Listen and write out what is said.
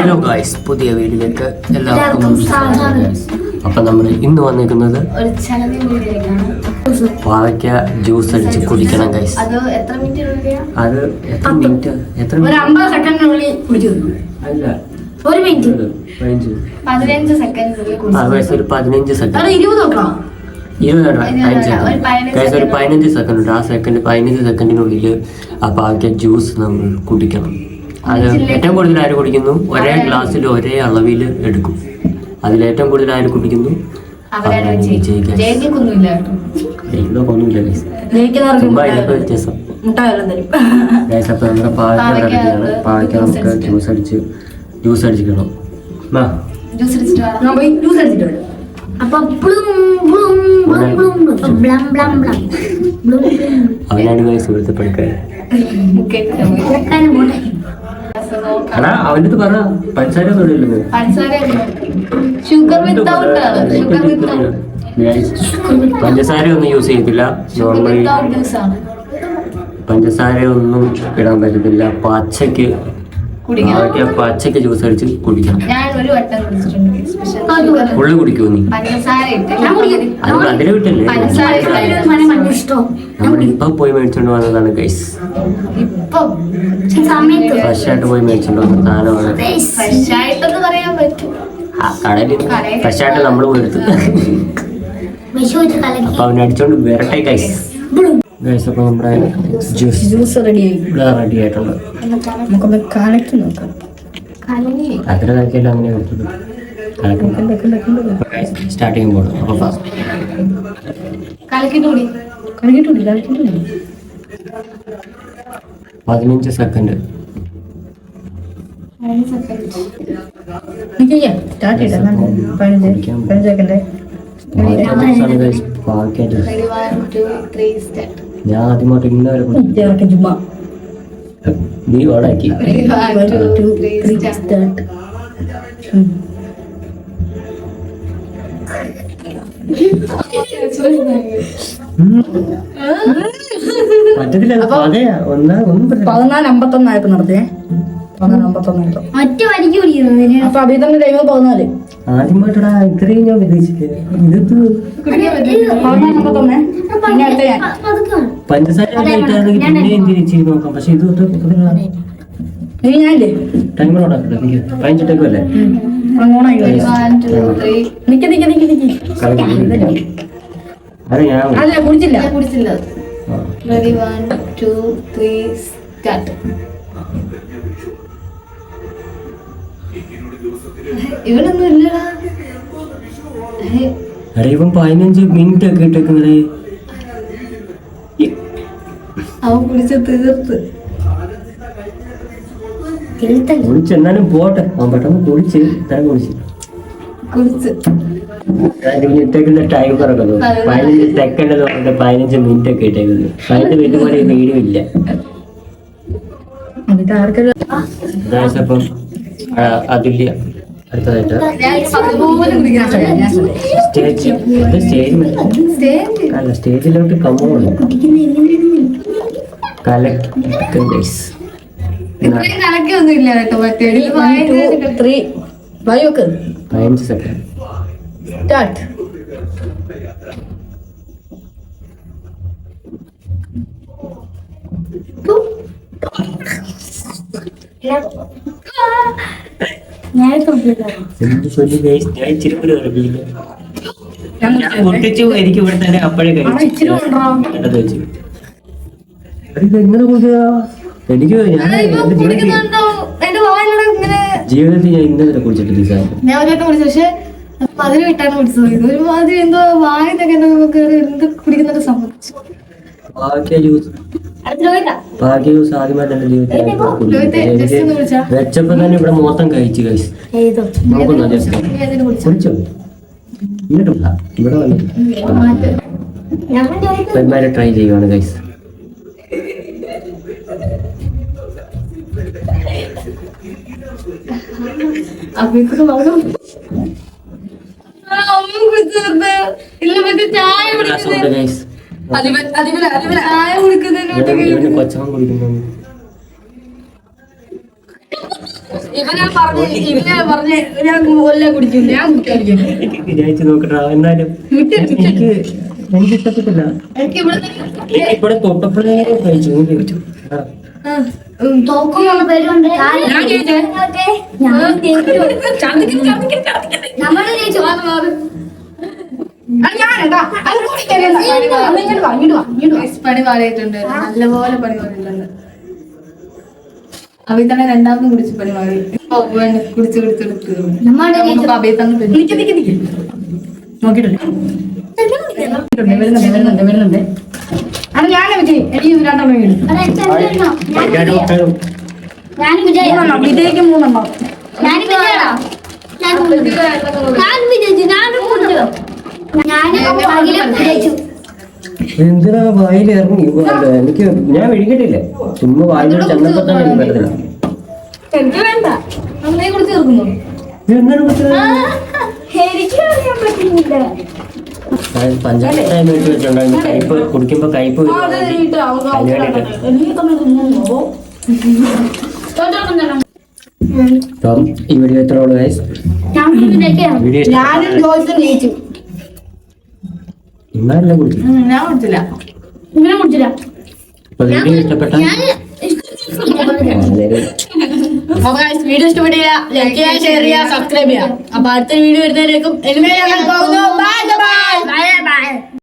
Hello guys പുതിയ വീഡിയോയിലേക്ക് എല്ലാവർക്കും. അപ്പൊ നമ്മൾ ഇന്ന് വന്നിരിക്കുന്നത് പാവയ്ക്ക ജ്യൂസ് അടിച്ച് കുടിക്കണം ഗൈസ് അത് എത്ര മിനിറ്റ് എത്ര മിനിറ്റ് അല്ല. ഒരു മിനിറ്റ് പതിനഞ്ച്. ഗൈസ് ഒരു പതിനഞ്ച് സെക്കൻഡ് ഇരുപത് സെക്കൻഡ് ഗൈസ് ഒരു സെക്കൻഡ്. പതിനഞ്ച് സെക്കൻഡ് ഉണ്ട്. ആ സെക്കൻഡ് പതിനഞ്ച് സെക്കൻഡിനുള്ളിൽ ആ പാവയ്ക്ക ജ്യൂസ് നമ്മൾ കുടിക്കണം. അത് ഏറ്റവും കൂടുതൽ ആര് കുടിക്കുന്നു? ഒരേ ഗ്ലാസ്സിൽ ഒരേ അളവിൽ എടുക്കും. അതിൽ ഏറ്റവും കൂടുതൽ ആര് കുടിക്കുന്നു? വ്യത്യാസം നമ്മുടെ പാവയ്ക്ക റെഡിയാണ് പാവയ്ക്ക ജ്യൂസ് നമുക്ക് അടിച്ചിട്ട്. ജ്യൂസ് അടിച്ച് ജ്യൂസ് അടിച്ചിക്കണം. അവനാണ് ഗൈസ് എടാ അവന്റെ അടുത്ത് പറ. പഞ്ചസാര പഞ്ചസാര ഷുഗർ വിത്തൗട്ട് ഒന്നും യൂസ് ചെയ്യത്തില്ല. ഷുഗർ നോർമലി വിത്തൗട്ട് ആണ്. പഞ്ചസാര ഒന്നും ഇടാൻ പറ്റത്തില്ല. പച്ചക്ക് പച്ചക്ക് ജ്യൂസ് അടിച്ച് കുടിക്കണം. ഞാൻ ഒരു വട്ടം കുടിച്ചിട്ടുണ്ട്. സ്പെഷ്യൽ ഷുഗർ ഫുള്ള് കുടിക്കുമോ നീ? അത് വിട്ടല്ലേ? പോയി മേടിച്ചോണ്ട് വന്നതാണ് ഗൈസ് ഫ്രഷായിട്ട് സമയത്ത്. ഫ്രഷ് ആയിട്ട് പോയി മേടിച്ചോണ്ട് വന്ന സാധനമാണ്. ഫ്രഷ് ആയിട്ടെന്ന് പറയാൻ പറ്റും. ആ കടയിൽ കടയിൽ ഫ്രഷ് ആയിട്ട് നമ്മൾ പോയി എടുത്തു. വിഷുവിച്ച് കലക്കി. അപ്പൊ അവനടിച്ചോണ്ട് വരട്ടെ ഗൈസ് ഗൈസ് അപ്പോൾ നമ്മുടെ ജ്യൂസ് ജ്യൂസ് റെഡിയായി ഇവിടെ റെഡി ആയിട്ടുണ്ട് നമുക്കൊന്ന് കലക്കി നോക്കാം. അത്ര കലക്കിയല്ല അങ്ങനെ എടുത്തത് സ്റ്റാർട്ട് ചെയ്യുമ്പോൾ. അപ്പോൾ ഫാസ്റ്റ് പതിനഞ്ച് സെക്കൻഡ് സ്റ്റാർട്ട് ചെയ്താൽ പതിനഞ്ച് പതിനഞ്ച് സെക്കൻഡ് പാക്കറ്റ് ഞാൻ ആദ്യമായിട്ട് ഇന്ന വരെ കുടിച്ചു. ഇറക്കി നീ ഓടാക്കി. പതിനാല് അമ്പത്തൊന്നായപ്പോ നിർത്തിയേ അപ്പൊ അഭിതന്റെ ടൈം പതിനാല് ആദ്യമായിട്ടാ ഇത്രയും ഞാൻ പ്രതീക്ഷിച്ചത് ഇതിപ്പോ പഞ്ചസാര പിന്നെ എന്തിനു ചെയ്ത് നോക്കാം? പക്ഷെ ഇത് ഇനി ഞാനില്ലേ ടൈമർ ഓടാക്കില്ല പതിനഞ്ചിട്ടേക്കും അല്ലേ? കുടിച്ചില്ല. കുടിച്ചില്ല. Ready one two three start ഇവനൊന്നും ഇല്ലടാ. ഇവൻ പതിനഞ്ച് മിനിറ്റ് ഒക്കെ ഇട്ടേക്കുന്നേ അവൻ കുളിച്ച തീർത്ത്. കുളിച്ചെന്നാലും പോട്ടെ. അവൻ പെട്ടെന്ന് കുളിച്ച് ഇത്ര കുളിച്ച്. ഇട്ടേക്കുന്ന ടൈം പതിനഞ്ച് സെക്കൻഡ് എന്ന് പറഞ്ഞിട്ട് പതിനഞ്ച് മിനിറ്റ് ഒക്കെ ഇട്ടേക്കുന്നത്. പതിനഞ്ച് മിനിറ്റ് പോലെ വീഡിയോ ഇല്ല. ഇത് ആർക്കെല്ലാം ഗായ്സ് അപ്പം ആ, അതുല്യ അടുത്തതായിട്ട് സ്റ്റേജ്. സ്റ്റേജ് അല്ല സ്റ്റേജിലോട്ട് കമ്മുണ്ട് കലക്ട് ഗൈസ് കേട്ടോ മറ്റേ ത്രീ പതിനഞ്ച് സെക്കൻഡ് സ്റ്റാർട്ട് ഞാൻ പൊട്ടിച്ചു എനിക്ക് ഇവിടെ തന്നെ അപ്പോഴേ കഴിച്ചു. വെച്ച്. എടാ, ഇത് എങ്ങനെ കുടിക്കുക എനിക്ക് ഞാൻ ജീവിതത്തിൽ ഞാൻ ഇന്നലെ കുടിച്ചിട്ടില്ല ഈ സാധനം. ഞാൻ ഒരു വട്ടം കുടിച്ചു പക്ഷെ മധുരം ഇട്ടാണ് കുടിച്ചത് ഒരുമാതിരി എന്തോ വായനൊക്കെ എന്തോ കയറി എന്ത് കുടിക്കുന്നൊക്കെ സംബന്ധിച്ചു. ജ്യൂസ്. അടുത്ത ചോദിക്കാം ഭാഗ്യ ജ്യൂസ് ആദ്യമായിട്ട് എന്റെ ജീവിതത്തിൽ വെച്ചപ്പോ തന്നെ ഇവിടെ മൊത്തം കഴിച്ചു കഴിച്ചു നോക്കുന്നു ജസ്റ്റ്. കുടിച്ചോ എന്നിട്ടും ഇവിടെ വന്നിട്ട് ട്രൈ ചെയ്യുവാണ് തീർത്ത്. ഇല്ല മറ്റേ ചായ ഇവന് കൊച്ചവൻ കുടിക്കുന്നു ഇവനാ പറഞ്ഞ ഇവനാ പറഞ്ഞ ഞാൻ എല്ലാം കുടിക്കും ഞാൻ കുടിക്കാതിരിക്കും. വിചാരിച്ചു നോക്കട്ടാ എന്നാലും എനിക്ക് എനിക്ക് ഇഷ്ടപ്പെട്ടില്ല. എനിക്ക് ഇവിടെ തൊട്ടപ്പോഴേ കഴിച്ചു ഞാൻ പണി നല്ലപോലെ രണ്ടാമതും കുടിച്ച് പണി മാറി. കുടിച്ച് കുടിച്ച് കുടിച്ച്. നമുക്ക് അഭി തന്നെ നിക്ക് നിക്ക് നിക്ക്. നോക്കിയിട്ടുണ്ട്. വരുന്നുണ്ട് വരുന്നുണ്ട് വരുന്നുണ്ട് അത് ഞാനെ വെച്ച് എനിക്ക് രണ്ടെണ്ണം വീട് ഞാൻ വിജയ. വിജയ്ക്ക് മൂന്നെണ്ണം. ഞാൻ വിജയടാ ഞാൻ ഞാൻ എന്തിനാ വായിൽ ഇറങ്ങി? എനിക്ക് ഞാൻ വിഴിക്കട്ടില്ല ചുമ്മാ വായിൽ ചെന്നപ്പോ തന്നെ എനിക്ക് പറ്റത്തില്ല. എനിക്ക് വേണ്ട. നന്നായി കുടിച്ച് തീർക്കുന്നു ഇത് എന്താണ് കുറിച്ചത്? എനിക്ക് അറിയാൻ പറ്റുന്നില്ല. പഞ്ചായത്ത് ടൈം എടുത്ത് വെച്ചിട്ടുണ്ടായിരുന്നു. കയ്പ് കുടിക്കുമ്പോ കയ്പ് വരും. അതിന് വേണ്ടിയിട്ട് അപ്പം ഈ വീഡിയോ എത്ര ഞാൻ വിജയിക്കാം വീഡിയോ ഞാനും ജോയ്സും ജയിച്ചു ഇന്നല്ല കുടിച്ചു ഞാൻ കുടിച്ചില്ല. കുടിച്ചില്ല. വീഡിയോ ഇഷ്ടപ്പെട്ടില്ല ലൈക്ക് ചെയ്യുക ഷെയർ ചെയ്യുക സബ്സ്ക്രൈബ് ചെയ്യുക അപ്പൊ അടുത്ത വീഡിയോ വരുന്നതിലേക്കും ബൈ ബൈ